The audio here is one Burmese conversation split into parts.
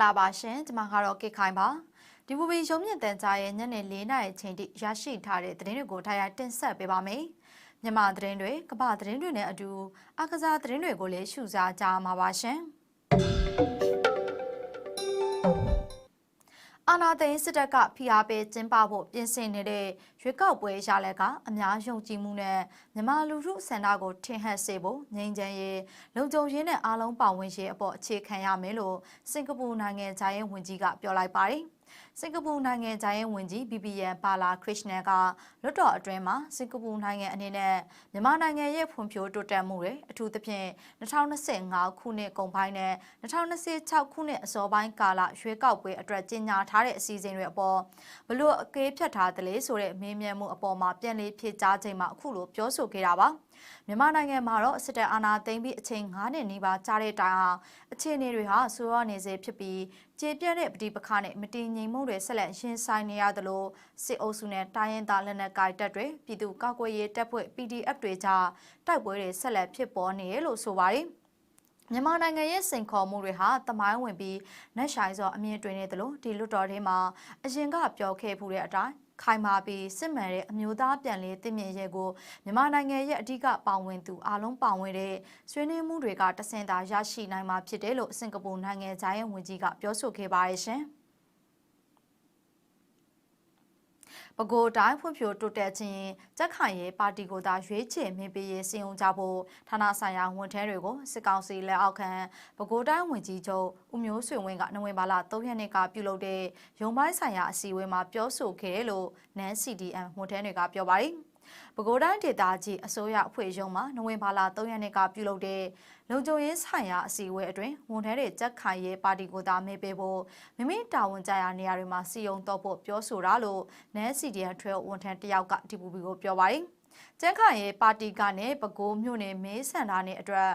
မင်္ဂလာပါရှင်ကျွန်မကတော့ကေခိုင်ပါဒီဘူဘီရုံမြင့်တန်ကြားရဲ့ညနေ၄နာရီချိန်ထိရရှိထားတဲ့သတင်းတွေကိုထားရတင်ဆက်ပေးပါမယ်မြန်မာသတင်းတွေကမ္ဘာသတင်းတွေနဲ့အတူအကစားသတင်းတွေကိုလည်းရှုစားကြမှာပါရှင် အာနာသိန်းစစ်တပ်ကဖိအားပေးကျင်းပဖို့ပြင်ဆင်နေတဲ့ရွေးကောက်ပွဲရလက်ကအများယုံကြည်မှုနဲ့မြန်မာလူထုစန္ဒကိုထင်ဟပ်စေဖို့ငြိမ်းချမ်းရေးလုံခြုံရေးနဲ့အားလုံးပါဝင်ရေးအပေါ်အခြေခံရမယ်လို့စင်ကာပူနိုင်ငံခြားရေးဝန်ကြီးကပြောလိုက်ပါတယ်။ စင်ကာပူနိုင်ငံခြားရေးဝန်ကြီး BBN ပါလာခရစ်နန်ကလွတ်တော်အတွင်းမှာစင်ကာပူနိုင်ငံအနေနဲ့မြန်မာနိုင်ငံရဲ့ဖွံ့ဖြိုးတိုးတက်မှုတွေအထူးသဖြင့်2025ခုနှစ်ကုန်ပိုင်းနဲ့2026ခုနှစ်အစောပိုင်းကာလရွေးကောက်ပွဲအတွက်ကြီးညာထားတဲ့အစီအစဉ်တွေအပေါ်ဘလို့အကေးဖြတ်ထားတယ်လေဆိုတဲ့မေးမြန်းမှုအပေါ်မှာပြန်လည်ဖြေကြားချိန်မှာအခုလိုပြောဆိုခဲ့တာပါ။ မြန်မာနိုင်ငံမှာတော့စစ်တပ်အာဏာသိမ်းပြီးအချိန်9နှစ်နီးပါးကြာတဲ့တိုင်အောင်အခြေအနေတွေဟာဆိုးရွားနေစေဖြစ်ပြီးကျေပြန့်တဲ့ပဋိပက္ခနဲ့မတည်ငြိမ်မှုတွေဆက်လက်ရင်ဆိုင်နေရသလိုစစ်အုပ်စုနဲ့တိုင်းရင်းသားလက်နက်ကိုင်တပ်တွေပြည်သူ့ကာကွယ်ရေးတပ်ဖွဲ့ PDF တွေကြားတိုက်ပွဲတွေဆက်လက်ဖြစ်ပေါ်နေရလို့ဆိုပါတယ်မြန်မာနိုင်ငံရဲ့စိန်ခေါ်မှုတွေဟာတမိုင်းဝင်ပြီးနှက်ဆိုင်စွာအမြင်တွင်နေသလိုဒီလွတ်တော်ထဲမှာအရင်ကပြောခဲ့ဖူးတဲ့အတိုင်း ခိုင်မာပြီးစစ်မှန်တဲ့အမျိုးသားပြန်လည်တည်မြဲရေးကိုမြန်မာနိုင်ငံရဲ့အဓိကပါဝင်သူအားလုံးပါဝင်တဲ့ဆွေးနွေးမှုတွေကတဆင်တာရရှိနိုင်မှာဖြစ်တယ်လို့စင်ကာပူနိုင်ငံသားရဲ့ဝန်ကြီးကပြောဆိုခဲ့ပါတယ်ရှင်။ ပဲခူးတိုင်းဖွံ့ဖြိုးတိုးတက်ခြင်းကြက်ခိုင်ရေးပါတီကိုသာရွေးချယ်မင်းပေးရေးစီရင်ကြဖို့ဌာနဆိုင်ရာဝန်ထမ်းတွေကိုစစ်ကောင်စီလက်အောက်ခံပဲခူးတိုင်းဝန်ကြီးချုပ်ဦးမျိုးဆွေဝင်းကနိုဝင်ဘာလ3ရက်နေ့ကပြုလုပ်တဲ့ရုံပိုင်းဆိုင်ရာအစည်းအဝေးမှာပြောဆိုခဲ့တယ်လို့နန်း CDM ဝန်ထမ်းတွေကပြောပါတယ်။ ပဲခူးတိုင်းဒေသကြီးအစိုးရအဖွဲ့ရုံးမှနိုဝင်ဘာလ3ရက်နေ့ကပြုလုပ်တဲ့လုံခြုံရေးဆိုင်ရာအစည်းအဝေးအတွင်းဝန်ထမ်းတွေကြက်ခိုင်ရေးပါတီကိုသာမေးပေးဖို့မိမိတာဝန်ကြရာနေရာတွေမှာစီယုံတော့ဖို့ပြောဆိုတာလို့နန်းစီဒီယန်ထွဲဝန်ထမ်းတယောက်ကဒီပူပီကိုပြောပါတယ်။ကျန်းခိုင်ရေးပါတီကနေပဲခူးမြို့နယ်မဲဆန္ဒနယ်အတွက်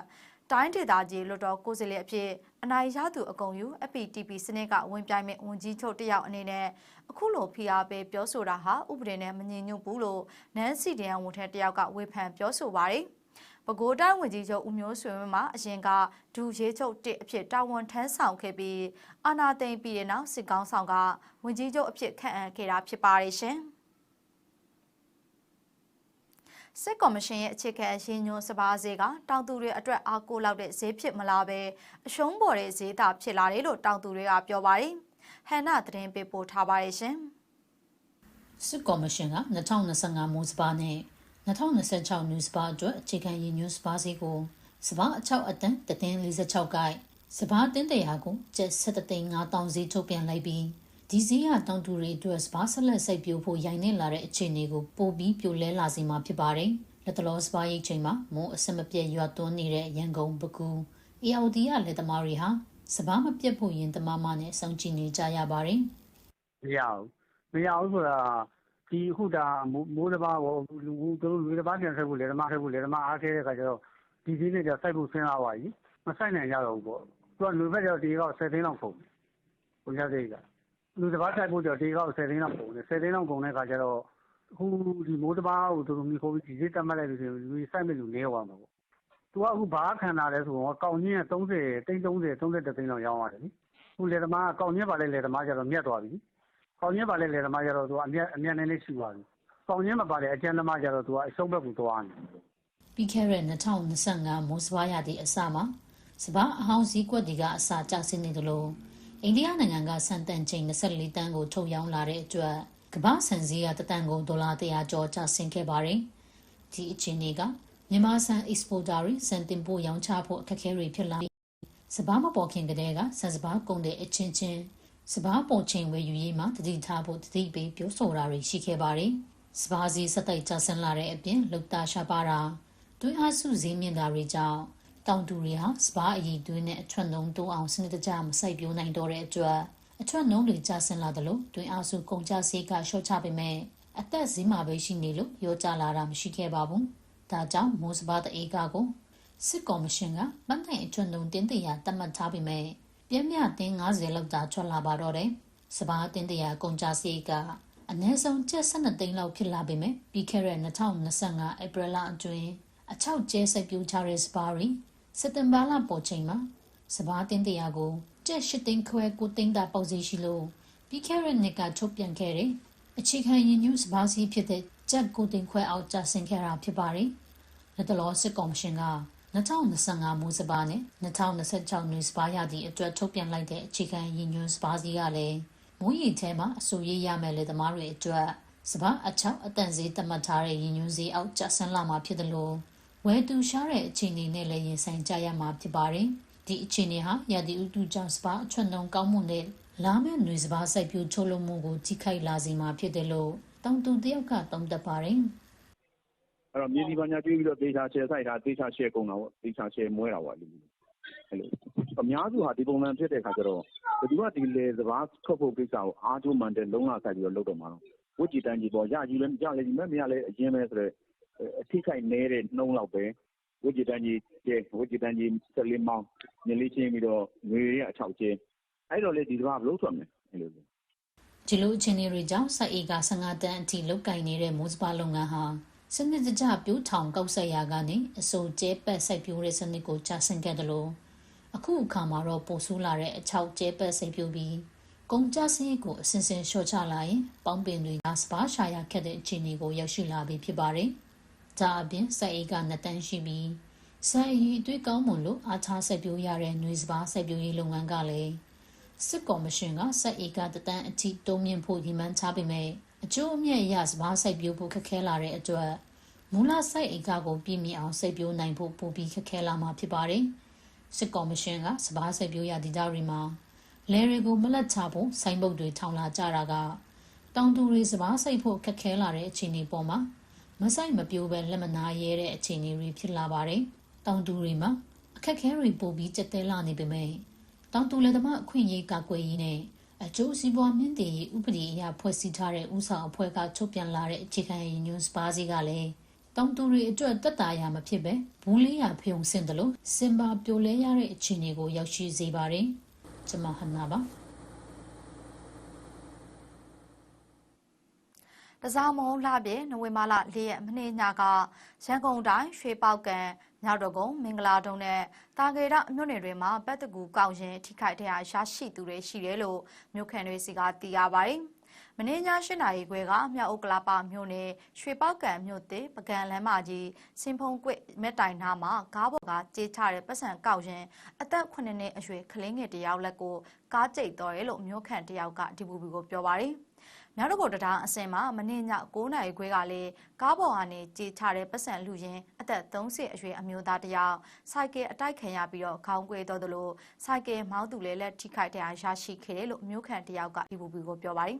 တိုင်းဒေသကြီးလွတ်တော်ကိုယ်စားလှယ်အဖြစ်အနိုင်ရသူအကုန်ယူ FPTP စနစ်ကဝင်ပြိုင်မဲ့ဝန်ကြီးချုပ်တယောက်အနေနဲ့အခုလိုဖိအားပေးပြောဆိုတာဟာဥပဒေနဲ့မညီညွတ်ဘူးလို့နန်းစီတန်ဝန်ထမ်းတယောက်ကဝေဖန်ပြောဆိုပါတယ်။ပဲခူးတိုင်းဝန်ကြီးချုပ်ဦးမျိုးဆွေဝင်းမှအရင်ကဒူရေးချုပ်တစ်အဖြစ်တာဝန်ထမ်းဆောင်ခဲ့ပြီးအာနာသိမ့်ပြီးတဲ့နောက်စစ်ကောင်းဆောင်ကဝန်ကြီးချုပ်အဖြစ်ခန့်အပ်ခဲ့တာဖြစ်ပါတယ်ရှင်။ စစ်ကော်မရှင်ရဲ့အခြေခံရည်ညွှန်းစပါးဈေးကတောင်သူတွေအတွက်အားကိုးလောက်တဲ့ဈေးဖြစ်မလာပဲအရှုံးပေါ်တဲ့ဈေးသာဖြစ်လာတယ်လို့တောင်သူတွေကပြောပါတယ်။ဟန်နာသတင်းပေးပို့ထားပါတယ်ရှင်။စစ်ကော်မရှင်က2025မိုးစပါးနဲ့2026နူးစပါးအတွက်အခြေခံရည်ညွှန်းစပါးဈေးကိုစပါးအချောက်အတန်တသိန်း46ကိုက်စပါးတင်းတရာကိုကျပ်7သိန်း5000ဈေးထုတ်ပြန်လိုက်ပြီး ဒီစည်းရတောင်တူတွေအတွက်စပါးဆက်လက်စိတ်ပြိုးဖို့ရိုင်နေလာတဲ့အခြေအနေကိုပိုပြီးပြိုလဲလာစေမှာဖြစ်ပါတယ်။လက်တလောစပါးရိတ်ချိန်မှာမိုးအဆက်မပြတ်ရွာသွန်းနေတဲ့ရန်ကုန်ပကူအေအော်ဒီရလက်သမားတွေဟာစပါးမပြတ်ဖို့ရင်တမမနဲ့စောင့်ကြည့်နေကြရပါတယ်။မရဘူး။မရဘူးဆိုတာဒီခုဒါမိုးတဘာကိုလူတို့လူတဘာပြန်ဆက်ဖို့လေဓမ္မဆက်ဖို့လေဓမ္မအားခဲတဲ့ခါကျတော့ဒီဒီနဲ့ကျစိုက်ဖို့ဆင်းလာပါကြီး။မဆိုင်နိုင်ကြတော့ဘူးပေါ့။သူကလူဘက်ကျတော့ဒီကောက်10သိန်းလောက်ပုံ။ဘုရားစိတ်က လူတစ်ပါးထိုက်ဖို့တော့ဒီကောက်10သိန်းလောက်ပုံတယ်10သိန်းလောက်ကုန်တဲ့အခါကျတော့အခုဒီမိုးတစ်ပါးကိုသူတို့မိခိုးပြီးဒီစိတ်တက်မှတ်လိုက်လို့ဆိုရင်လူစိုက်မဲ့လူနေသွားမှာပေါ့သူကအခုဘာခံတာလဲဆိုတော့ကောင်းချင်း30တိန်း30 31သိန်းလောက်ရောင်းရတယ်လေအခုလေသမားကောင်းချင်းပါလဲလေသမားကျတော့မြတ်သွားပြီကောင်းချင်းပါလဲလေသမားကျတော့သူကအမြတ်အမြတ်နဲ့လေးရှိသွားပြီကောင်းချင်းမပါတဲ့အကျန်းသမားကျတော့သူကအရှုံးဘက်ကိုသွားနေပြီးခဲ့တဲ့2025မိုးစပါးရသည့်အစမှာစပါးအဟောင်းစည်းကွက်ဒီကအစာကျဆင်းနေသလို အိန္ဒိယနိုင်ငံကစံတန်ချိန်24တန်းကိုထုတ်ရောင်းလာတဲ့အတွက်ကမ္ဘာဆန်စည်းကတတန်ကုန်ဒေါ်လာ100ကျော်ကျဆင်းခဲ့ပါတယ်။ဒီအခြေအနေကမြန်မာဆန် exporter တွေစံတင်ပို့ရောင်းချဖို့အခက်အခဲတွေဖြစ်လာပြီးစပားမပေါ်ခင်ကတည်းကဆန်စပားကုန်တဲ့အချင်းချင်းစပားပေါ်ချိန်ဝယ်ယူရေးမှာတတိထားဖို့တတိပေးပြောဆိုတာတွေရှိခဲ့ပါတယ်။စပားစည်းစက်တိုက်ကျဆင်းလာတဲ့အပြင်လုတ်တာရှာပါတာတွင်းအားစုစည်းမြင့်တာတွေကြောင့် တောင်တူတွေဟာစပားအည်သွင်းတဲ့အထွတ်နှုံတိုးအောင်စနစ်တကျမစိုက်ပျိုးနိုင်တော့တဲ့အတွက်အထွတ်နှုံတွေကျဆင်းလာသလိုတွင်အားစုကုန်ကျစရိတ်ကလျှော့ချပေမဲ့အသက်ဈေးမှာပဲရှိနေလို့ရောကျလာတာမရှိခဲ့ပါဘူး။ဒါကြောင့်မိုးစပါးတအေးကကိုစစ်ကော်မရှင်ကပန်းတိုင်အထွတ်နှုံတင်းတရာတတ်မှတ်ထားပေမဲ့ပြင်းပြတင်း90လောက်သာထွက်လာပါတော့တယ်။စပါးတင်းတရာကုန်ကျစရိတ်ကအနည်းဆုံးကျပ်12သိန်းလောက်ဖြစ်လာပေမဲ့ပြီးခဲ့တဲ့2025ဧပြီလအတွင်းအချောက်ကျဲစိုက်ပျိုးချတဲ့စပါးရီ စက်တင်ဘာလပေါ်ချိန်မှာစပါးတင်းတရာကိုကျက်ရှစ်သိန်းခွဲကိုသိန်းတာပေါက်စီရှိလို့ပြီးခဲ့တဲ့နှစ်ကထုတ်ပြန်ခဲ့တဲ့အခြေခံရည်ညွှန်းစပါးစီဖြစ်တဲ့ကျက်ကိုသိန်းခွဲအောက်ကျဆင်းခဲ့တာဖြစ်ပါတယ်။လက်တလောစစ်ကော်မရှင်က2025မိုးစပါးနဲ့2026နွေစပါးရသည့်အတွက်ထုတ်ပြန်လိုက်တဲ့အခြေခံရည်ညွှန်းစပါးစီကလည်းမိုးရီထဲမှာအဆိုရရမယ်လေသမားတွေအတွက်စပါးအချောက်အတန်ဈေးသတ်မှတ်ထားတဲ့ရည်ညွှန်းဈေးအောက်ကျဆင်းလာမှာဖြစ်တယ်လို့ ဝယ်သူရှားတဲ့အခြေအနေနဲ့လည်းရင်ဆိုင်ကြရမှာဖြစ်ပါတယ်။ဒီအခြေအနေဟာရာသီဥတုကြောင့်စပါးအချွတ်နှုံကောင်းမှုနဲ့လာမယ့်နွေစပါးစိုက်ပျိုးထုတ်လုပ်မှုကိုထိခိုက်လာစေမှာဖြစ်တယ်လို့တောင်သူတယောက်ကသုံးသပ်ပါတယ်။အဲ့တော့မြေဒီပါညာကျွေးပြီးတော့ဒေချာချဲစိုက်တာဒေချာချဲကုန်တာပေါ့ဒေချာချဲမွဲတာပေါ့အဲ့လိုအဲ့လိုအများစုဟာဒီပုံစံဖြစ်တဲ့ခါကျတော့ဘယ်သူကဒီလေစဘာထွက်ဖို့ကိစ္စကိုအားကျိုးမှန်တဲ့လုံးလာဆိုင်ပြီးတော့လုပ်တော့မှာတော့ဝစ်ကြည်တန်းကြီးပေါ့ရကြီးလည်းရလည်းမဲ့မရလည်းအရင်ပဲဆိုတော့ အထိခိုက်နေတဲ့နှုံးလောက်ပဲဝစ်ကြည်တန်းကြီးကျဲဝစ်ကြည်တန်းကြီးဆက်လေးမောင်းမြလေးချင်းပြီးတော့ငွေရအချောက်ကျဲအဲ့တော့လေဒီစဘာဘလို့ထွက်မယ်အဲ့လိုဒီလိုအခြေအနေတွေကြောင့် စိုက်ဧက15တန်းအထိ လုတ်ကင်နေတဲ့ မိုးစပါလုပ်ငန်းဟာ စနစ်တကျပြိုးထောင်ကောက်ဆက်ရာကနေ အစိုးကျဲပတ် စိုက်ပျိုးတဲ့စနစ်ကိုကြာဆင်းခဲ့တယ်လို့အခုအခါမှာတော့ ပိုဆိုးလာတဲ့ အချောက်ကျဲပတ် စိုက်ပျိုးပြီး ကုန်ကြစည်းကိုအစင်စင်လျှော့ချလာရင် ပေါင်းပင်တွေကစပါးရှာရခက်တဲ့ အခြေအနေကို ရောက်ရှိလာပြီ ဖြစ်ပါတယ်။ ဒါအပြင်စိုက်ဧက2တန်းရှိပြီးစိုက်ရည်အတွေ့ကောင်းမွန်လို့အားထားစိုက်ပျိုးရတဲ့ຫນွေစပါးစိုက်ပျိုးရေးလုပ်ငန်းကလည်းစစ်ကော်မရှင်ကစက်ဧကတတန်းအထိတုံးမြင့်ဖို့ရည်မှန်းထားပေမဲ့အကျိုးအမြတ်ရစပါးစိုက်ပျိုးဖို့ခက်ခဲလာတဲ့အတွက်မူလစိုက်ဧကကိုပြည့်မီအောင်စိုက်ပျိုးနိုင်ဖို့ပိုပြီးခက်ခဲလာမှာဖြစ်ပါတယ်။စစ်ကော်မရှင်ကစပါးစိုက်ပျိုးရဒေသတွေမှာလယ်တွေကိုမလက်ချဖို့စိုင်းပုတ်တွေထောင်လာကြတာကတောင်သူတွေစပါးစိုက်ဖို့ခက်ခဲလာတဲ့အခြေအနေပေါ်မှာ မစိုက်မပြိုးပဲလက်မနာရဲတဲ့အခြေအနေတွေဖြစ်လာပါတယ်။တောင်သူတွေမှာအခက်ခဲတွေပိုပြီးကြက်တဲလာနေပေမဲ့တောင်တူလက်သမားအခွင့်အရေးကာကွယ်ရေးနဲ့အကျိုးစီးပွားမြင့်တင်ရေးဥပဒေအရဖွဲ့စည်းထားတဲ့ဥဆောင်အဖွဲ့ကချုပ်ပြန်လာတဲ့အခြေခံရည်ညွှန်းစပါးစီကလည်းတောင်တူတွေအတွက်တက်တာရမဖြစ်ပဲဘူးလေးရဖျုံဆင်တယ်လို့စင်ပါပြိုလဲရတဲ့အခြေအနေကိုရောက်ရှိစေပါတယ်။ကျွန်မဟနာပါ တစားမုံလှပြေနိုဝင်ဘာလ၄ရက်မနေ့ညကရန်ကုန်တိုင်းရွှေပေါက်ကံမြောက်တကုံမင်္ဂလာတုံနဲ့တာဂေရမြို့နယ်တွေမှာပတ်တကူကောက်ရင်ထိခိုက်တဲ့အားရရှိသူတွေရှိတယ်လို့မြို့ခံတွေစီကသိရပါတယ်။မင်းည၈နာရီခွဲကမြောက်ဥက္ကလာပမြို့နယ်ရွှေပေါက်ကံမြို့သစ်ပကံလမ်းမကြီးစင်ဖုံကွမဲ့တိုင်နာမှာကားပေါ်ကကြေးချတဲ့ပတ်စံကောက်ရင်အသက်9နှစ်အရွယ်ကလေးငယ်တယောက်လက်ကိုကားကျိတ်တော်တယ်လို့မြို့ခံတယောက်ကဒီပူပီကိုပြောပါတယ်။ မြောက်တကုတ်တရားအစင်မှာမနေ့ည9နာရီခွဲကလည်းကားပေါ်ကနေကြေချတဲ့ပတ်စံလူရင်အသက်30အရွယ်အမျိုးသားတယောက်စိုက်ကယ်အတိုက်ခံရပြီးတော့ခေါင်းကွေးတော်တယ်လို့စိုက်ကယ်မောင်းသူလည်းလက်ထိခိုက်တဲ့အရရှိခဲ့တယ်လို့မျိုးခံတယောက်ကဒီပူပီကိုပြောပါတယ်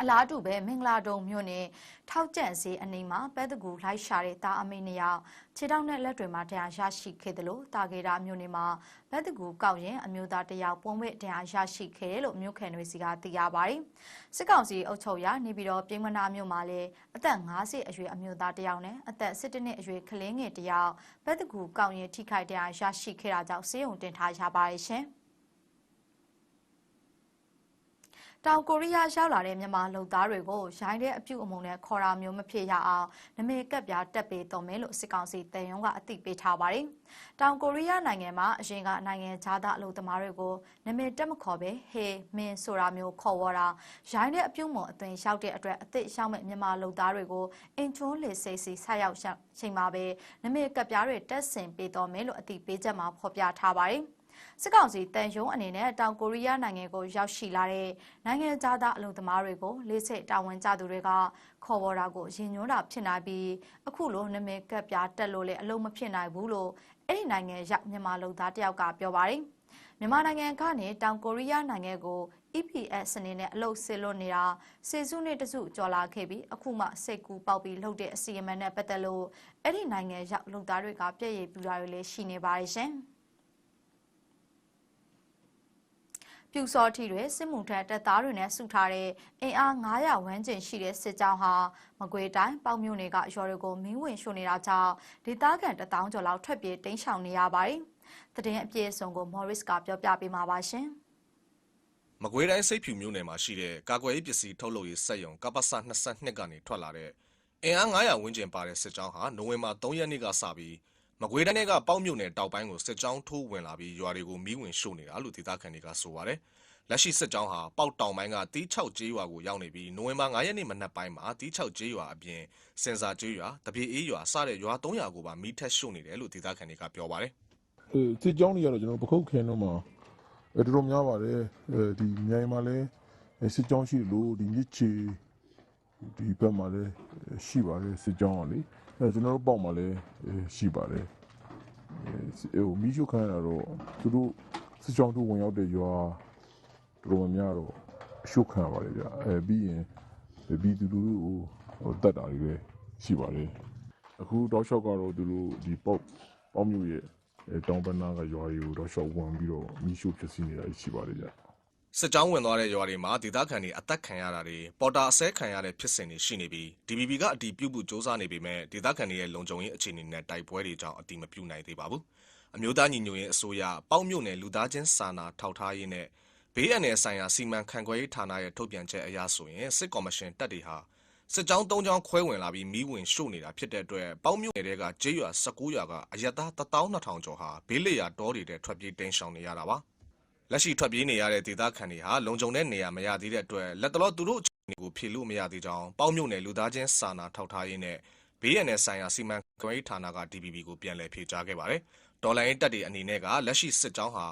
အလားတူပဲမင်္ဂလာတုံမြို့နယ်ထောက်ကျန့်စေးအနီးမှာပဲတကူလိုက်ရှာတဲ့တာအမိနှစ်ယောက်ခြေထောက်နဲ့လက်တွေမှာတရားရရှိခဲ့တယ်လို့တာဂေတာမြို့နယ်မှာပဲတကူကောက်ရင်အမျိုးသားတယောက်ပုံဝဲတရားရရှိခဲ့တယ်လို့မြို့ခံတွေစီကသိရပါတယ်စစ်ကောင်စီအုပ်ချုပ်ရာနေပြီးတော့ပြည်မနာမြို့မှာလည်းအသက်50အရွယ်အမျိုးသားတယောက်နဲ့အသက်17နှစ်အရွယ်ကလေးငယ်တယောက်ပဲတကူကောက်ရင်ထိခိုက်တရားရရှိခဲ့တာကြောင့်စေယုံတင်ထားရပါတယ်ရှင် တောင်ကိုရီးယားရောက်လာတဲ့မြန်မာလူသားတွေကိုရိုင်းတဲ့အပြုတ်အမုံနဲ့ခေါ်တာမျိုးမဖြစ်ရအောင်နမေကပ်ပြားတက်ပေးတော်မယ်လို့စစ်ကောင်စီတန်ယုံကအသိပေးထားပါတယ်။တောင်ကိုရီးယားနိုင်ငံမှာအရင်ကနိုင်ငံခြားသားအလုပ်သမားတွေကိုနမေတက်မခေါ်ပဲဟေမင်းဆိုတာမျိုးခေါ်ဝေါ်တာရိုင်းတဲ့အပြုတ်မုံအသွင်ရောက်တဲ့အတွက်အစ်ရောက်မဲ့မြန်မာလူသားတွေကိုအင်ချွန်းလေစိတ်စီဆက်ရောက်ချိန်မှာပဲနမေကပ်ပြားတွေတက်ဆင်ပေးတော်မယ်လို့အသိပေးချက်မှာဖော်ပြထားပါတယ်။ စစ်ကောင်စီတန်ယုံအနေနဲ့တောင်ကိုရီးယားနိုင်ငံကိုရောက်ရှိလာတဲ့နိုင်ငံသားသားအလုံသမားတွေကိုလေးစိတ်တာဝန်ကျသူတွေကခေါ်ဝေါ်တာကိုရင်ညွှန်းတာဖြစ်နိုင်ပြီးအခုလိုနာမည်ကပ်ပြားတက်လို့လည်းအလုံးမဖြစ်နိုင်ဘူးလို့အဲ့ဒီနိုင်ငံရောက်မြန်မာလူသားတယောက်ကပြောပါတယ်မြန်မာနိုင်ငံကနေတောင်ကိုရီးယားနိုင်ငံကို EPS စနစ်နဲ့အလုပ်ဆစ်လွတ်နေတာစေစုနှစ်တစုကျော်လာခဲ့ပြီးအခုမှစိတ်ကူပေါက်ပြီးလှုပ်တဲ့အစီအမံနဲ့ပတ်သက်လို့အဲ့ဒီနိုင်ငံရောက်လူသားတွေကပြည့်ရည်ပြူတာတွေလည်းရှိနေပါတယ်ရှင်။ ပြူစောထီတွေစစ်မှုထမ်းတပ်သားတွေနဲ့စုထားတဲ့အင်အား900ဝန်းကျင်ရှိတဲ့စစ်ကြောင်းဟာမကွေတိုင်းပေါ့မြို့နယ်ကရွာတွေကိုမင်းဝင်ရှို့နေတာကြောင့်ဒေသခံတထောင်ကျော်လောက်ထွက်ပြေးတိမ်းရှောင်နေရပါတယ်။တည်င်းအပြည့်အစုံကို Morris ကပြောပြပေးမှာပါရှင်။မကွေးတိုင်းစိတ်ဖြူမြို့နယ်မှာရှိတဲ့ကာကွယ်ရေးပစ္စည်းထုတ်လုပ်ရေးစက်ရုံကပ္ပစ22ကနေထွက်လာတဲ့အင်အား900ဝန်းကျင်ပါတဲ့စစ်ကြောင်းဟာနိုဝင်ဘာ3ရက်နေ့ကစပြီး မမကွေးတိုင်းကပေါက်မြို့နယ်တောက်ပိုင်းကိုစစ်ကြောင်းထိုးဝင်လာပြီးရွာတွေကိုမီးဝင်ရှို့နေတာလို့ဒေသခံတွေကဆိုပါတယ်လက်ရှိစစ်ကြောင်းဟာပေါက်တောင်ပိုင်းကတီး6ကျေးရွာကိုရောက်နေပြီးနိုဝင်ဘာ9ရက်နေ့မနက်ပိုင်းမှာတီး6ကျေးရွာအပြင်စင်စာကျေးရွာတပြေအေးရွာစတဲ့ရွာ300ကိုပါမီးထက်ရှို့နေတယ်လို့ဒေသခံတွေကပြောပါတယ်အဲစစ်ကြောင်းတွေကတော့ကျွန်တော်ပခုတ်ခင်းတော့မှာအဲတော်တော်များပါတယ်အဲဒီမြိုင်မှာလည်းအဲစစ်ကြောင်းရှိလို့ဒီမြစ်ချီ ဒီဘက်မှာလည်းရှိပါတယ်စစ်ကြောင်းကလေအဲကျွန်တော်တို့ပေါ့မှာလည်းအဲရှိပါတယ်အဲဟိုမီးရှို့ခံရတာတော့သူတို့စစ်ကြောင်းတို့ဝင်ရောက်တဲ့ရွာတော်တော်များများတော့အရှုခံရပါတယ်ဗျအဲပြီးရင်ပြီးသူတို့ကိုဟိုတတ်တာတွေပဲရှိပါတယ်အခုတောက်လျှောက်ကတော့သူတို့ဒီပေါ့ပေါ့မျိုးရဲ့အဲတောင်ပနာကရွာတွေကိုတော့ရှော့ဝင်ပြီးတော့မီးရှို့ဖြစ်စီနေတာရှိပါတယ်ဗျ စစ်ကြောင်းဝင်သွားတဲ့ရွာတွေမှာဒေသခံတွေအသက်ခံရတာတွေပေါ်တာအဆဲခံရတဲ့ဖြစ်စဉ်တွေရှိနေပြီး DBB ကအတီးပြုတ်ဖို့စ조사နေပေမဲ့ဒေသခံတွေရဲ့လုံခြုံရေးအခြေအနေနဲ့တိုက်ပွဲတွေကြောင့်အတီးမပြုတ်နိုင်သေးပါဘူးအမျိုးသားညီညွတ်ရေးအစိုးရပေါက်မြို့နယ်လူသားချင်းစာနာထောက်ထားရေးနဲ့ဘေးအန္တရာယ်ဆိုင်ရာစီမံခန့်ခွဲရေးဌာနရဲ့ထုတ်ပြန်ချက်အရဆိုရင်စစ်ကော်မရှင်တပ်တွေဟာစစ်ကြောင်း၃ကြောင်းခွဲဝင်လာပြီးမီးဝင်ရှို့နေတာဖြစ်တဲ့အတွက်ပေါက်မြို့နယ်တဲကကျေးရွာ19ရွာကအရက်သား12000ကျော်ဟာဘေးလျရာတောတွေထဲထွက်ပြေးတိမ်းရှောင်နေရတာပါ လက်ရှိထွက်ပြေးနေရတဲ့ဒေသခံတွေဟာလုံခြုံတဲ့နေရာမရသေးတဲ့အတွက်လက်တလောသူတို့အခြေအနေကိုဖြေလို့မရသေးကြောင်းပေါင်းမြို့နယ်လူသားချင်းစာနာထောက်ထားရေးနဲ့ဘေးရန်နယ်ဆိုင်ရာစီမံကွယ်ဌာနက DBB ကိုပြန်လည်ဖြေကြားခဲ့ပါတယ်။ဒေါ်လာရင်းတက်တွေအနေနဲ့ကလက်ရှိစစ်ကြောင်းဟာ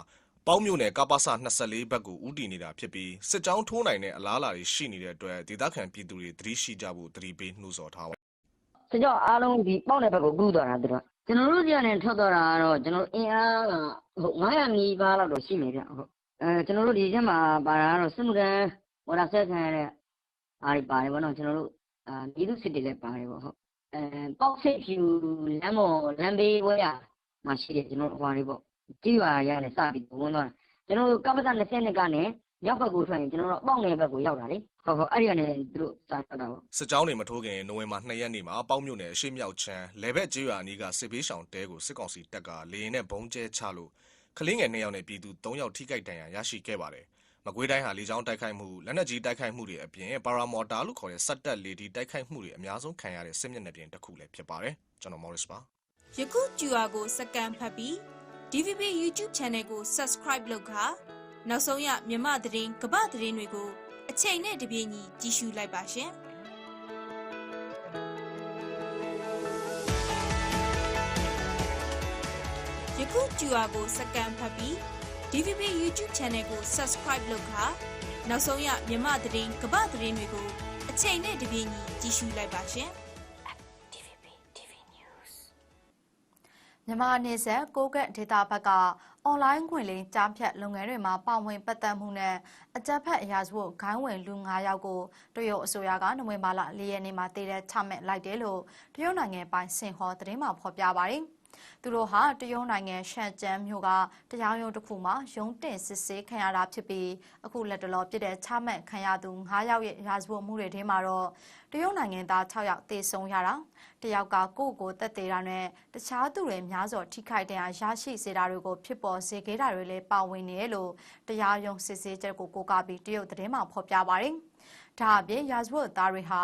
ပေါင်းမြို့နယ်ကပ္ပစ24ဘက်ကိုဦးတည်နေတာဖြစ်ပြီးစစ်ကြောင်းထိုးနိုင်တဲ့အလားအလာတွေရှိနေတဲ့အတွက်ဒေသခံပြည်သူတွေသတိရှိကြဖို့သတိပေးနှိုးဆော်ထားပါတယ်စကြောအားလုံးဒီပေါက်တဲ့ဘက်ကိုကူးသွားတာသူတို့ ကကျွန်တော်တို့ကနေထွက်သွားတာကတော့ကျွန်တော်အင်အားကဟုတ်900နီးပါးလောက်တော့ရှိမယ်ဗျဟုတ်အဲကျွန်တော်တို့ဒီချက်မှာပါတာကတော့စစ်မှုထမ်းဝါဒဆက်ခံရတဲ့အားတွေပါတယ်ဗောနော်ကျွန်တော်တို့အာပြည်သူစစ်တွေလည်းပါတယ်ဗောဟုတ်အဲပေါက်စစ်ဖြူလမ်းမော်လမ်းဘေးဝဲရမှာရှိတယ်ကျွန်တော်တို့ဟွာတွေဗောကြည့်ပါရရတယ်စပြီးဝင်သွားတာကျွန်တော်တို့ကပ္ပစ20ကနေ ရောက်ဘက်ကိုထွက်ရင်ကျွန်တော်တို့အပေါက်နယ်ဘက်ကိုရောက်တာလေဟုတ်ဟုတ်အဲ့ဒီကနေသူတို့စာထွက်တာဗောစစ်ကြောင်းတွေမထိုးခင်နိုဝင်ဘာ2ရက်နေ့မှာပေါင်းမြို့နယ်အရှိမြောက်ချမ်းလေဘက်ကျေးရွာအနီးကစစ်ပေးရှောင်တဲကိုစစ်ကောင်စီတပ်ကလေရင်နဲ့ဘုံကျဲချလို့ကလင်းငယ်2ယောက်နဲ့ပြည်သူ3ယောက်ထိခိုက်ဒဏ်ရာရရှိခဲ့ပါတယ်။မကွေးတိုင်းဟာလေကြောင်းတိုက်ခိုက်မှုလက်နက်ကြီးတိုက်ခိုက်မှုတွေအပြင်ပါရာမော်တာလို့ခေါ်တဲ့စက်တက်လေဒီတိုက်ခိုက်မှုတွေအများဆုံးခံရတဲ့စစ်မျက်နှာပြင်တစ်ခုလည်းဖြစ်ပါတယ်။ကျွန်တော် Morris ပါ။ယခုကျူအာကိုစကန်ဖတ်ပြီး DVB YouTube Channel ကို Subscribe လုပ်ခါ နောက်ဆုံးရမြမသတင်းကပ္ပသတင်းတွေကိုအချိန်နဲ့တပြေးညီကြည့်ရှုလိုက်ပါရှင်ယခုကျူအာကိုစကန်ဖတ်ပြီး DVB YouTube Channel ကို Subscribe လုပ်ခါနောက်ဆုံးရမြမသတင်းကပ္ပသတင်းတွေကိုအချိန်နဲ့တပြေးညီကြည့်ရှုလိုက်ပါရှင်မြန်မာနေဆက်ကိုကတ်ဒေတာဘက်က အွန်လိုင်းခွင့်လင်းကြားဖြတ်လုပ်ငန်းတွေမှာပါဝင်ပတ်သက်မှုနဲ့အကြက်ဖက်အရာစုဖို့ဂိုင်းဝင်လူ9ယောက်ကိုတရုတ်အစိုးရကနိုဝင်ဘာလ၄ရက်နေ့မှာတည်တဲ့ချမှတ်လိုက်တယ်လို့တရုတ်နိုင်ငံပိုင်စင်ဟောသတင်းမှာဖော်ပြပါတယ်။ သူတို့ဟာတရုတ်နိုင်ငံရှန်ကျန်းမြို့ကတရားရုံးတစ်ခုမှာရုံးတင်စစ်ဆေးခံရတာဖြစ်ပြီးအခုလက်တလောပြည့်တဲ့ချမှတ်ခံရသူ9ယောက်ရဲ့ရာဇဝတ်မှုတွေထဲမှာတော့တရုတ်နိုင်ငံသား6ယောက်သေဆုံးရတာတယောက်ကကိုယ့်ကိုယ်တက်သေးတာနဲ့တခြားသူတွေများစွာထိခိုက်တဲ့အားရရှိစေတာတွေကိုဖြစ်ပေါ်စေခဲ့တာတွေလည်းပါဝင်နေတယ်လို့တရားရုံးစစ်ဆေးချက်ကိုကိုးကားပြီးတရုတ်သတင်းမှာဖော်ပြပါတယ်။ဒါအပြင်ရာဇဝတ်သားတွေဟာ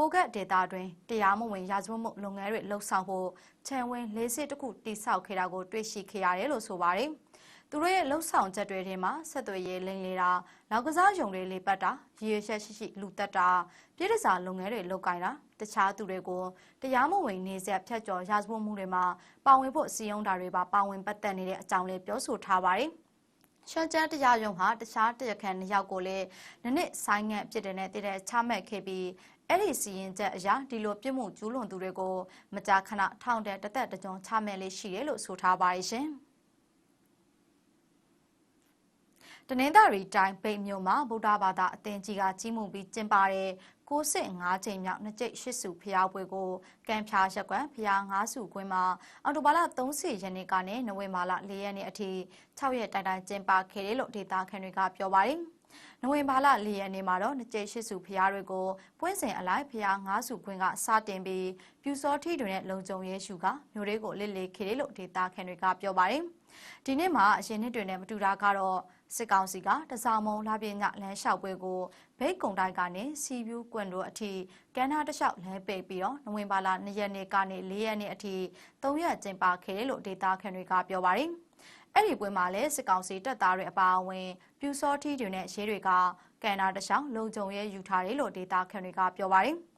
ကိုကတ်ဒေတာတွင်တရားမဝင်ရာဇဝတ်မှုလုပ်ငန်းတွေလှုပ်ဆောင်ဖို့ခြံဝင်လေးစစ်တစ်ခုတိစောက်ခဲ့တာကိုတွေ့ရှိခဲ့ရတယ်လို့ဆိုပါတယ်။သူတို့ရဲ့လှုပ်ဆောင်ချက်တွေထဲမှာဆက်သွယ်ရေးလိမ်လေတာနောက်ကစားယုံတွေလေးပတ်တာရည်ရွယ်ချက်ရှိရှိလူတက်တာပြည်ထစာလုပ်ငန်းတွေလုပ်ကိုင်တာတခြားသူတွေကိုတရားမဝင်နေဆက်ဖြတ်ကျော်ရာဇဝတ်မှုတွေမှာပါဝင်ဖို့စီယုံတာတွေပါပါဝင်ပတ်သက်နေတဲ့အကြောင်းလေးပြောဆိုထားပါတယ်။ရှမ်းကျန်းတရားရုံးဟာတခြားတရားခံနှစ်ယောက်ကိုလည်းနနစ်ဆိုင်ငံ့ဖြစ်တဲ့နဲ့တည်တဲ့ချမှတ်ခဲ့ပြီး အဲ့ဒီစီရင်ချက်အရာဒီလိုပြစ်မှုကျူးလွန်သူတွေကိုမကြာခဏထောင်တဲ့တသက်တကြုံချမှတ်လေးရှိတယ်လို့ဆိုထားပါတယ်ရှင်။တနင်္သာရီတိုင်းပိတ်မြို့မှာဗုဒ္ဓဘာသာအသင်းကြီးကကြီးမှုပြီးကျင်းပတဲ့ကိုစစ်၅ချိန်မြောက်နှစ်ကျိတ်ရှစ်စုဖျားပွဲကိုကံဖြာရက်ကွမ်ဖျား၅စုကွင်းမှာအော်တိုဘာလ30ရက်နေ့ကနေနိုဝင်ဘာလ4ရက်နေ့အထိ6ရက်တိုင်တိုင်ကျင်းပခဲ့တယ်လို့ဒေတာခန်တွေကပြောပါတယ်။ နိုဝင်ဘာလ၄ရက်နေ့မှာတော့နှစ်ကျိတ်ရှစ်စုဖျားတွေကိုပွင့်စင်အလိုက်ဖျား၅စုကွင်းကစတင်ပြီးပြူစောထီတွေနဲ့လုံခြုံရေးရှုကမျိုးတွေကိုလစ်လေခဲ့တယ်လို့ဒေတာခန်တွေကပြောပါတယ်။ဒီနေ့မှာအရင်နှစ်တွေနဲ့မတူတာကတော့စစ်ကောင်စီကတစားမုံလာပြင်းညလမ်းလျှောက်ပွဲကိုဘိတ်ကုံတိုက်ကနေစီဗျူးကွန်တို့အထိကမ်းနားတစ်လျှောက်လမ်းပိတ်ပြီးတော့နိုဝင်ဘာလ2ရက်နေ့ကနေ4ရက်နေ့အထိ3ရက်ကျင်းပခဲ့တယ်လို့ဒေတာခန်တွေကပြောပါတယ်။ အဲ့ဒီပွဲမှာလည်းစစ်ကောင်စီတပ်သားတွေအပါအဝင်ပြူစောထီတွေနဲ့ရဲတွေကကန်နာတစ်လျှောက်လုံခြုံရေးယူထားတယ်လို့ဒေတာခန်တွေကပြောပါတယ်။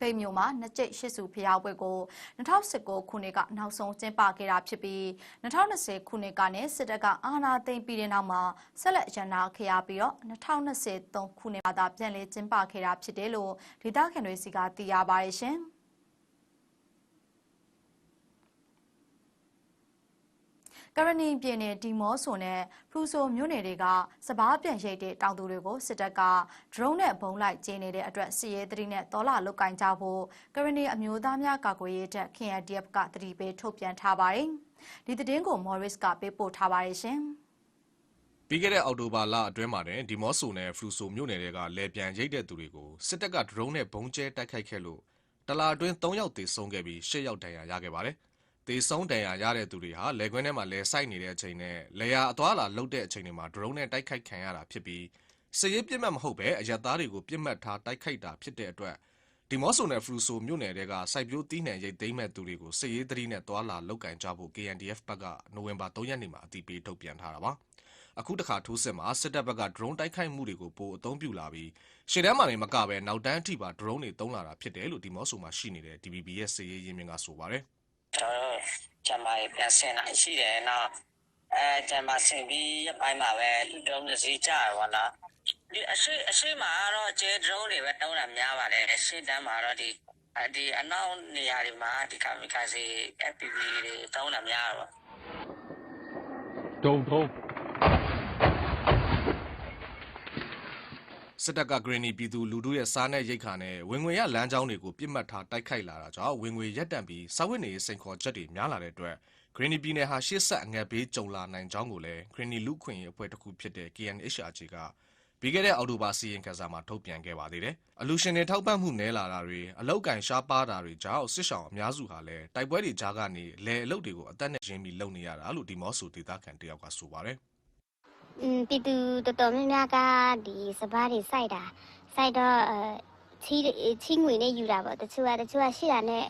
ဖိတ်မြို့မှာနှစ်ကျိတ်ရှစ်စုဖျားပွဲကို2019ခုနှစ်ကနောက်ဆုံးကျင်းပခဲ့တာဖြစ်ပြီး2020ခုနှစ်ကနေစစ်တပ်ကအာဏာသိမ်းပြီးတဲ့နောက်မှာဆက်လက်ရန်နာခရပြီးတော့2023ခုနှစ်မှာသာပြန်လည်ကျင်းပခဲ့တာဖြစ်တယ်လို့ဒေသခံတွေစီကသိရပါတယ်ရှင်။ ကရဏီပြည်နယ်ဒီမော့ဆိုနဲ့ဖရူဆိုမြို့နယ်တွေကစပားပြန်ရိတ်တဲ့တောင်သူတွေကိုစစ်တပ်ကဒရုန်းနဲ့ဘုံလိုက်ကျင်းနေတဲ့အတွက်စစ်ရေးသတိနဲ့တော်လာလုတ်ကင်ကြဖို့ကရဏီအမျိုးသားများကာကွယ်ရေးတပ် KNDF ကသတိပေးထုတ်ပြန်ထားပါတယ်။ဒီသတင်းကို Morris ကပေးပို့ထားပါတယ်ရှင်။ပြီးခဲ့တဲ့အောက်တိုဘာလအတွင်းမှာတင်ဒီမော့ဆိုနဲ့ဖရူဆိုမြို့နယ်တွေကလေပြန်ရိတ်တဲ့သူတွေကိုစစ်တပ်ကဒရုန်းနဲ့ဘုံကျဲတိုက်ခိုက်ခဲ့လို့တလာအတွင်း3ယောက်သေဆုံးခဲ့ပြီး10ယောက်ဒဏ်ရာရခဲ့ပါတယ်။ သေဆုံးဒဏ်ရာရတဲ့သူတွေဟာလေခွင်းထဲမှာလဲစိုက်နေတဲ့အချိန်နဲ့လေယာအသွာလာလှုပ်တဲ့အချိန်တွေမှာဒရုန်းနဲ့တိုက်ခိုက်ခံရတာဖြစ်ပြီးစစ်ရေးပြစ်မှတ်မဟုတ်ပဲအရက်သားတွေကိုပြစ်မှတ်ထားတိုက်ခိုက်တာဖြစ်တဲ့အတွက်ဒီမော့ဆိုနဲ့ဖရူဆိုမြို့နယ်တွေကစိုက်ပျိုးတီးနှံရိတ်သိမ်းမဲ့သူတွေကိုစစ်ရေးသတိနဲ့သွာလာလုတ်ကင်ကြဖို့ KNDF ဘက်ကနိုဝင်ဘာ3ရက်နေ့မှာအတည်ပြုထုတ်ပြန်ထားတာပါ။အခုတခါထိုးစစ်မှာစစ်တပ်ဘက်က drone တိုက်ခိုက်မှုတွေကိုပိုအသုံးပြုလာပြီးရှေ့တန်းမှာနေမကပဲနောက်တန်းအထိပါ drone တွေသုံးလာတာဖြစ်တယ်လို့ဒီမော့ဆိုမှာရှိနေတဲ့ DBB ရဲ့စစ်ရေးရင်းမြစ်ကဆိုပါတယ် ကျွန်တော်တို့ဂျမ်မာရေးပြန်ဆင်တာရှိတယ်နောက်အဲဂျမ်မာဆင်ပြီးရပိုင်းမှာပဲဒုံးတစ်စီးကြရပါလားဒီအရှိအရှိမှာတော့ကျဲဒရုန်းတွေပဲတုံးတာများပါတယ်အရှိတန်းမှာတော့ဒီဒီအနောက်နေရာတွေမှာဒီကာမီကာစီ FPV တွေတုံးတာများတော့တုံထုံး စစ်တပ်ကဂရင်းနီပြည်သူလူထုရဲ့ စားနဲ့ရိတ်ခါနဲ့ ဝင်ငွေရလမ်းကြောင်းတွေကိုပြစ်မှတ်ထား တိုက်ခိုက်လာတာကြောင့် ဝင်ငွေရက်တန့်ပြီး စာဝတ်နေရေး စိန်ခေါ်ချက်တွေ များလာတဲ့အတွက်ဂရင်းနီပြည်နယ်ဟာ ရှေ့ဆက် အငတ်ဘေးကြုံလာနိုင်ကြောင်းကိုလည်းဂရင်းနီလူခွင့်ရေးအဖွဲ့တစ်ခုဖြစ်တဲ့ KNHRG က ပြီးခဲ့တဲ့ အောက်တိုဘာစီရင်ကစားမှာ ထုတ်ပြန်ခဲ့ပါသေးတယ်။အလူရှင်တွေ ထောက်ပံ့မှုနည်းလာတာတွေ အလောက်ကန်ရှားပါတာတွေကြောင့် စစ်ဆောင်အများစုဟာလည်း တိုက်ပွဲတွေကြားကနေလဲအလုတ်တွေကို အသက်နဲ့ရင်းပြီး လုပ်နေရတာလို့ ဒီမော့ဆိုဒေသခံတယောက်က ဆိုပါတယ်။ อืมပြည်သူတော်တော်များများကဒီစပားတွေစိုက်တာစိုက်တော့အဲချီချီငွေနဲ့ယူတာပေါ့တချို့ကတချို့ကရှိတာနဲ့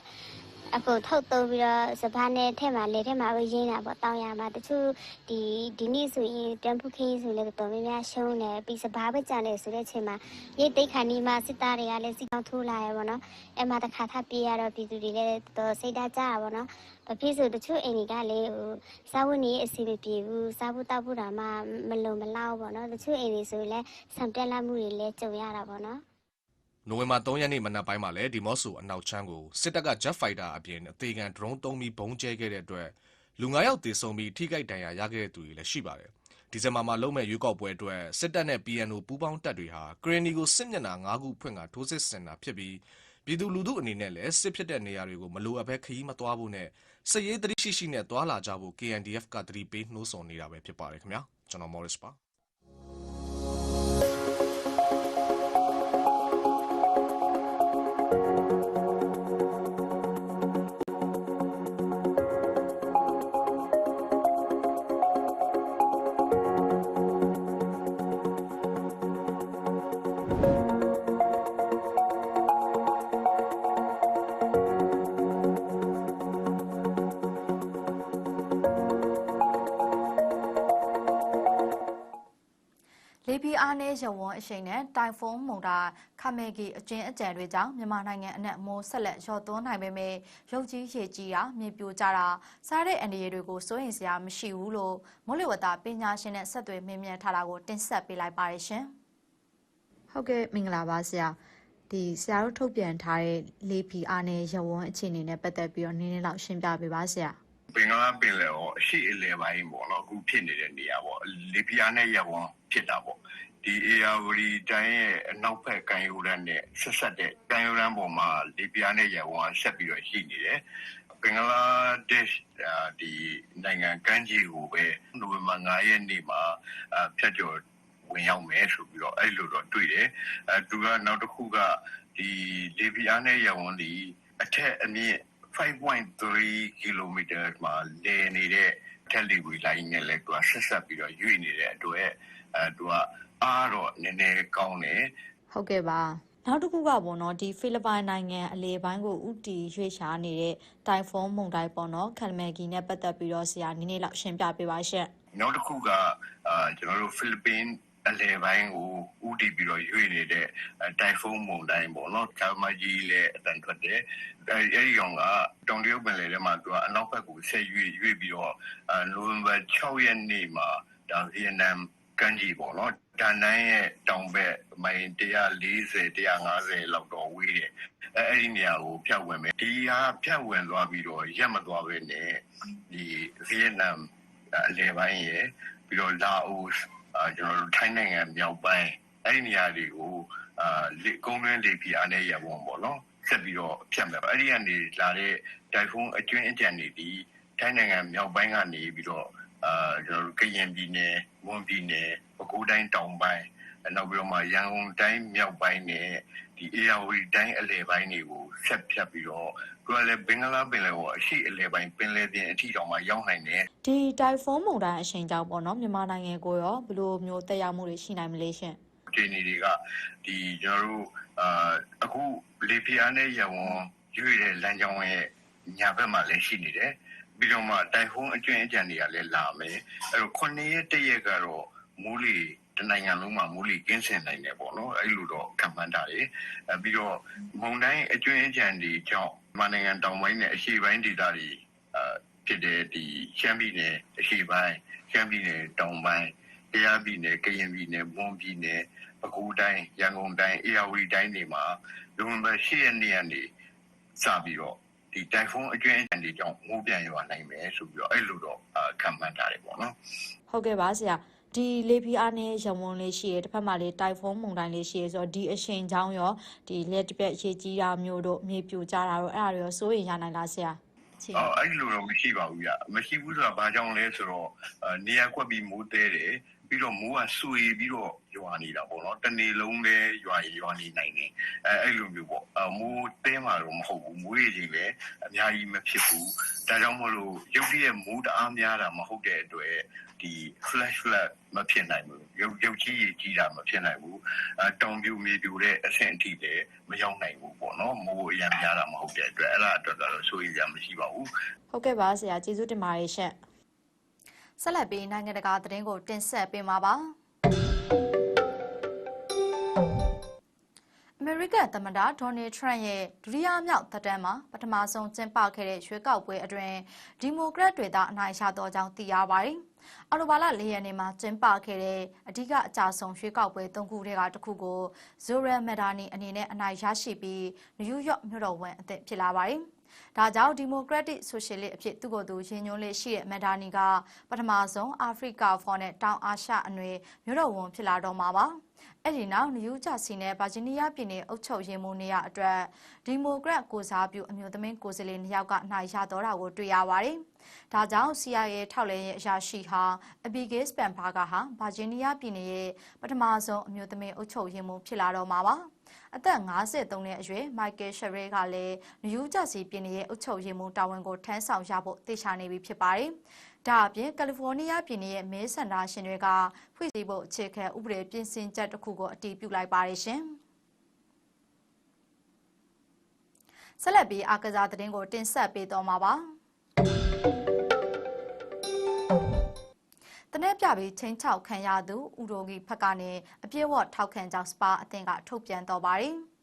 အကုန်ထုတ်သုံးပြီးတော့စပားနဲ့ထဲမှာလေထဲမှာပဲရင်းတာပေါ့တောင်းရမှာတချို့ဒီဒီနေ့ဆိုရင်တန်ဖူခင်းဆိုလည်းတော်တော်များများရှုံးတယ်ပြီးစပားပဲကြံတယ်ဆိုတဲ့အချိန်မှာရိတ်သိက်ခါနီးမှာစစ်သားတွေကလည်းစီကောင်းထိုးလာရပေါ့နော်အဲ့မှာတစ်ခါထပ်ပြေးရတော့ပြည်သူတွေလည်းတော်တော်စိတ်ဓာတ်ကြတာပေါ့နော်ဘာဖြစ်ဆိုတချို့အိမ်တွေကလည်းဟိုစားဝတ်နေရေးအဆင်မပြေဘူးစားဖို့တောက်ဖို့တာမှမလုံမလောက်ပေါ့နော်တချို့အိမ်တွေဆိုလည်းဆံတက်လာမှုတွေလည်းကြုံရတာပေါ့နော် နိုဝင်ဘာ3ရက်နေ့မနက်ပိုင်းမှာလည်းဒီမော့ဆိုအနောက်ချမ်းကိုစစ်တပ်က Jet Fighter အပြင်အသေးခံ drone သုံးပြီးဘုံကျဲခဲ့တဲ့အတွက်လူ9ယောက်သေဆုံးပြီးထိခိုက်ဒဏ်ရာရခဲ့တဲ့သူတွေလည်းရှိပါတယ်။ဒီဇင်ဘာမှာလုံမဲ့ရွေးကောက်ပွဲအတွက်စစ်တပ်နဲ့ PNO ပူးပေါင်းတပ်တွေဟာကရင်နီကိုစစ်မျက်နှာ9ခုဖွင့်ကထိုးစစ်ဆင်တာဖြစ်ပြီးပြည်သူလူထုအနေနဲ့လည်းစစ်ဖြစ်တဲ့နေရာတွေကိုမလိုအပ်ဘဲခရီးမသွားဖို့နဲ့စစ်ရေးသတိရှိရှိနဲ့သွာလာကြဖို့ KNDF ကသတိပေးနှိုးဆော်နေတာပဲဖြစ်ပါတယ်ခင်ဗျာကျွန်တော် Morris ပါ အားနည်းရဝန်းအရှိန်နဲ့တိုင်ဖုန်းမုန်တိုင်းခမဲဂီအကျဉ်အကျယ်တွေကြောင့်မြန်မာနိုင်ငံအနှံ့မိုးဆက်လက်ရော့သွန်းနိုင်ပေမဲ့ရုပ်ကြီးရေကြီးတာမြေပြိုကျတာစားတဲ့အန္တရာယ်တွေကိုစိုးရိမ်စရာမရှိဘူးလို့မိုးလေဝသပညာရှင်နဲ့ဆက်သွယ်မြင်မြန်ထားတာကိုတင်ဆက်ပေးလိုက်ပါရရှင်ဟုတ်ကဲ့မင်္ဂလာပါဆရာဒီဆရာတို့ထုတ်ပြန်ထားတဲ့လေပီအားနဲ့ရဝန်းအခြေအနေနဲ့ပတ်သက်ပြီးတော့နည်းနည်းလောက်ရှင်းပြပေးပါဆရာပင်ကလာပင်လေရောအရှိအလဲပိုင်းပေါ့နော်အခုဖြစ်နေတဲ့နေရာပေါ့လေပြားနဲ့ရဝန်းဖြစ်တာပေါ့ ဒီ ARD တိုင်းရဲ့အနောက်ဘက်ကံယူရန်နဲ့ဆက်ဆက်တဲ့ကံယူရန်ပေါ်မှာလေပြားနဲ့ရဝန်းဆက်ပြီးတော့ရှိနေတယ်ဘင်္ဂလားဒေ့ရှ်အာဒီနိုင်ငံကမ်းခြေကိုပဲနိုဝင်ဘာ9ရက်နေ့မှာအဖြတ်ကျော်ဝင်ရောက်မယ်ဆိုပြီးတော့အဲ့လိုတော့တွေ့တယ်အဲသူကနောက်တစ်ခုကဒီလေပြားနဲ့ရဝန်းဒီအထက်အမြင့်5.3 km မှာလဲနေတဲ့တက်လီဝီလိုင်းနဲ့လည်းသူကဆက်ဆက်ပြီးတော့ရွေ့နေတဲ့အတွက်အဲသူက အားတော့နည်းနည်းကောင်းတယ်ဟုတ်ကဲ့ပါနောက်တစ်ခုကပေါ့နော်ဒီဖိလစ်ပိုင်နိုင်ငံအလေပိုင်းကိုဥတီရွေ့ရှားနေတဲ့တိုင်ဖုန်းမုန်တိုင်းပေါ့နော်ခန်မဲဂီနဲ့ပတ်သက်ပြီးတော့ဆရာနည်းနည်းလောက်ရှင်းပြပေးပါရှင့်နောက်တစ်ခုကအာကျွန်တော်တို့ဖိလစ်ပင်းအလဲပိုင်းကိုဥတီပြီးတော့ရွေ့နေတဲ့တိုင်ဖုန်းမုန်တိုင်းပေါ့နော်ကာမကြီးလည်းအတန်ထွက်တယ်အဲအဲ့ဒီကောင်ကတောင်တရုတ်ပင်လယ်ထဲမှာသူကအနောက်ဘက်ကိုဆက်ရွေ့ရွေ့ပြီးတော့အာနိုဝင်ဘာ6ရက်နေ့မှာဒါဗီယက်နမ် ကန်ကြီးပေါ့နော်ဒါနန်းရဲ့တောင်ဘက်မိုင်140 150လောက်တော့ဝေးတယ်အဲအဲ့ဒီနေရာကိုဖြတ်ဝင်မယ်ဒီဟာဖြတ်ဝင်သွားပြီးတော့ရက်မသွားပဲနဲ့ဒီဗီယက်နမ်အလဲပိုင်းရဲ့ပြီးတော့လာအိုအာကျွန်တော်တို့ထိုင်းနိုင်ငံမြောက်ပိုင်းအဲ့ဒီနေရာတွေကိုအာလေကုန်းတွင်းလေပြအားနဲ့ရပုံပေါ့နော်ဆက်ပြီးတော့ဖြတ်မယ်အဲ့ဒီကနေလာတဲ့တိုင်ဖုန်းအကျွင်းအကြံတွေဒီထိုင်းနိုင်ငံမြောက်ပိုင်းကနေပြီးတော့ အာကျွန်တော်တို့ကရင်ပြည်နယ်၊ဝန်ပြည်နယ်၊ပဲခူးတိုင်းတောင်ပိုင်းနောက်ပြီးတော့မှရန်ကုန်တိုင်းမြောက်ပိုင်းနဲ့ဒီအေရဝတီတိုင်းအလဲပိုင်းတွေကိုဆက်ဖြတ်ပြီးတော့သူကလည်းဘင်္ဂလားပင်လယ်ကိုအရှိအလဲပိုင်းပင်လယ်ပြင်အထိတောင်မှရောက်နိုင်တယ်ဒီတိုင်ဖုန်းမုန်တိုင်းအချိန်ကြောင့်ပေါ့နော်မြန်မာနိုင်ငံကိုရောဘယ်လိုမျိုးတက်ရောက်မှုတွေရှိနိုင်မလဲရှင့်အခြေအနေတွေကဒီကျွန်တော်တို့အာအခုလေပြားနဲ့ရဝံရွေတဲ့လမ်းကြောင်းရဲ့ညာဘက်မှာလည်းရှိနေတယ် ပြီးတော့မှတိုင်ဖုန်းအကျွင့်အကြံတွေကလည်းလာမယ်အဲ့တော့ခုနှစ်ရက်တရက်ကတော့မိုးလေတနိုင်ငံလုံးမှာမိုးလေကင်းစင်နိုင်တယ်ပေါ့နော်အဲ့လိုတော့ခံမှန်းတာတယ်အဲပြီးတော့မုန်တိုင်းအကျွင့်အကြံတွေကြောင့်မနိုင်ငံတောင်ပိုင်းနဲ့အရှေ့ပိုင်းဒေသတွေအာဖြစ်တဲ့ဒီရှမ်းပြည်နယ်အရှေ့ပိုင်းရှမ်းပြည်နယ်တောင်ပိုင်းတရားပြည်နယ်ကရင်ပြည်နယ်မွန်ပြည်နယ်ပဲခူးတိုင်းရန်ကုန်တိုင်းအေရဝတီတိုင်းတွေမှာနိုဝင်ဘာ10ရက်နေ့ကနေစပြီးတော့ ဒီတိုင်ဖုန်းအကျွမ်းအတွေကြောင့်မိုးပြန်ရွာနိုင်မယ်ဆိုပြီးတော့အဲ့လိုတော့ခံမှန်းထားတယ်ပေါ့နော်ဟုတ်ကဲ့ပါဆရာဒီလေပီအားနဲ့ရဝွန်လေးရှိရတစ်ဖက်မှာလေးတိုင်ဖုန်းမုန်တိုင်းလေးရှိရဆိုတော့ဒီအချိန်ချောင်းရောဒီလက်တစ်ပြက်ရေကြီးတာမျိုးတို့မြေပြိုကျတာတို့အဲ့ဒါတွေရောစိုးရင်ရနိုင်လားဆရာချင်းအော်အဲ့လိုတော့မရှိပါဘူးဗျမရှိဘူးဆိုတာဘာကြောင့်လဲဆိုတော့အာနေရာကွက်ပြီးမိုးတဲတယ် ပြီးတော့မိုးကဆူရီပြီးတော့ရွာနေတာပေါ့နော်တနေ့လုံးပဲရွာရွာနေနိုင်တယ်အဲအဲ့လိုမျိုးပေါ့အမိုးတဲမှာတော့မဟုတ်ဘူးမိုးရေကြီးလည်းအများကြီးမဖြစ်ဘူးဒါကြောင့်မလို့ရုပ်တရက်မိုးတအားများတာမဟုတ်တဲ့အတွက်ဒီ flash flood မဖြစ်နိုင်ဘူးရုပ်ရုပ်ကြီးကြီးကြီးတာမဖြစ်နိုင်ဘူးအဲတောင်ပြူမြေပြူတဲ့အဆင့်အထိလည်းမရောက်နိုင်ဘူးပေါ့နော်မိုးအရင်များတာမဟုတ်တဲ့အတွက်အဲ့ဒါအတွက်ကတော့စိုးရိမ်ကြမရှိပါဘူးဟုတ်ကဲ့ပါဆရာကျေးဇူးတင်ပါတယ်ရှင့် ဆက်လက်ပြီးနိုင်ငံတကာသတင်းကိုတင်ဆက်ပေးမှာပါအမေရိကန်သမ္မတဒေါ်နယ်ထရန့်ရဲ့ဒုတိယမြောက်သက်တမ်းမှာပထမဆုံးကျင်းပခဲ့တဲ့ရွေးကောက်ပွဲအတွင်းဒီမိုကရက်တွေသာအနိုင်ရတော့ကြောင်းသိရပါတယ်။အော်တိုဘာလ၄ရက်နေ့မှာကျင်းပခဲ့တဲ့အဓိကအကြဆုံးရွေးကောက်ပွဲ၃ခုထဲကတစ်ခုကိုဇိုရယ်မက်ဒါနီအနေနဲ့အနိုင်ရရှိပြီးနယူးယောက်မြို့တော်ဝန်အသစ်ဖြစ်လာပါတယ်။ ဒါကြောင့်ဒီမိုကရက်တစ်ဆိုရှယ်လစ်အဖြစ်သူ့ကိုယ်သူရင်ညွှန်းလေးရှိတဲ့မက်ဒါနီကပထမဆုံးအာဖရိကဖော်နဲ့တောင်အာရှအနွယ်မြို့တော်ဝန်ဖြစ်လာတော့မှာပါ။အဲ့ဒီနောက်နယူးဂျာစီနဲ့ဗာဂျီးနီးယားပြည်နယ်အုပ်ချုပ်ရေးမှူးနေရာအတွက်ဒီမိုကရက်ကိုစားပြုအမျိုးသမီးကိုယ်စားလှယ်နှစ်ယောက်ကအနိုင်ရတော့တာကိုတွေ့ရပါတယ်။ဒါကြောင့် CIA ထောက်လှမ်းရေးအရာရှိဟာ Abigail Spanberger ဟာဗာဂျီးနီးယားပြည်နယ်ရဲ့ပထမဆုံးအမျိုးသမီးအုပ်ချုပ်ရေးမှူးဖြစ်လာတော့မှာပါ။ အသက်53နှစ်အရွယ် Michael Sherry ကလည်းနယူးဂျာစီပြည်နယ်ရဲ့အုပ်ချုပ်ရေးမှူးတာဝန်ကိုထမ်းဆောင်ရဖို့သိချာနေပြီဖြစ်ပါတယ်။ဒါအပြင်ကယ်လီဖိုးနီးယားပြည်နယ်ရဲ့မဲဆန္ဒရှင်တွေကဖွင့်စည်းဖို့အခြေခံဥပဒေပြင်ဆင်ချက်တစ်ခုကိုအတည်ပြုလိုက်ပါတယ်ရှင်။ဆက်လက်ပြီးအာကစားသတင်းကိုတင်ဆက်ပေးတော့မှာပါ။ တနက်ပြပြီးချင်းချောက်ခံရသူဥရိုဂီဖက်ကနေအပြည့်ဝထောက်ခံကြောင်းစပါအသင်းကထုတ်ပြန်တော့ပါတယ်။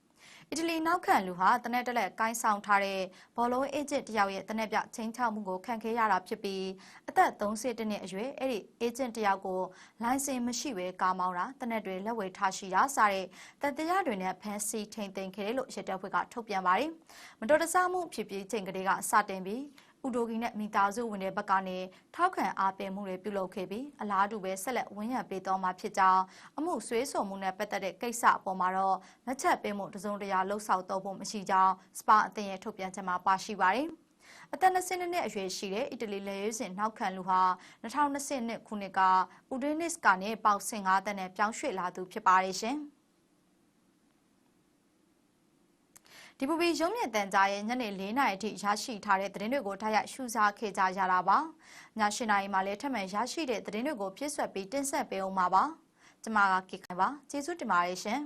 အီတလီနောက်ခံလူဟာတနက်တက်လက်ကိုင်းဆောင်ထားတဲ့ဘောလုံးအေဂျင့်တယောက်ရဲ့တနက်ပြချင်းချောက်မှုကိုခံခဲ့ရတာဖြစ်ပြီးအသက်30နှစ်အရွယ်အဲ့ဒီအေဂျင့်တယောက်ကိုလိုင်စင်မရှိဘဲကားမောင်းတာတနက်တွေလက်ဝဲထားရှိတာစတဲ့တတရားတွေနဲ့ဖမ်းဆီးထိန်သိမ်းခဲ့တယ်လို့ရတက်ဖွဲ့ကထုတ်ပြန်ပါတယ်။မတော်တဆမှုဖြစ်ပြီးချိန်ကလေးကစတင်ပြီး ဥဒိုဂီနဲ့မိသားစုဝင်တဲ့ဘက်ကနေထောက်ခံအားပေးမှုတွေပြုလုပ်ခဲ့ပြီးအလားတူပဲဆက်လက်ဝန်းရံပေးတော်မှာဖြစ်ကြောင်းအမှုဆွေးဆုံမှုနဲ့ပတ်သက်တဲ့ကိစ္စအပေါ်မှာတော့မချက်ပေးမှုတစုံတရာလှုပ်ဆောင်တော့ဖို့မရှိကြောင်းစပါအသင်းရဲ့ထုတ်ပြန်ချက်မှာပါရှိပါတယ်။အသက်20နှစ်အရွယ်ရှိတဲ့အီတလီလေရွေးစင်နောက်ခံလူဟာ2020ခုနှစ်ကဥဒင်းနစ်ကနေပေါက်15တန်းနဲ့ပြောင်းရွှေ့လာသူဖြစ်ပါတယ်ရှင်။ DVB ရုံးမြင့်တန်ကြားရဲ့ညနေ၄နာရီအထိရရှိထားတဲ့သတင်းတွေကိုထားရရှုစားခဲ့ကြရတာပါည၈နာရီမှာလည်းထပ်မံရရှိတဲ့သတင်းတွေကိုပြည့်စွက်ပြီးတင်ဆက်ပေးအောင်ပါပါကျမကကိခိုင်ပါကျေးဇူးတင်ပါတယ်ရှင်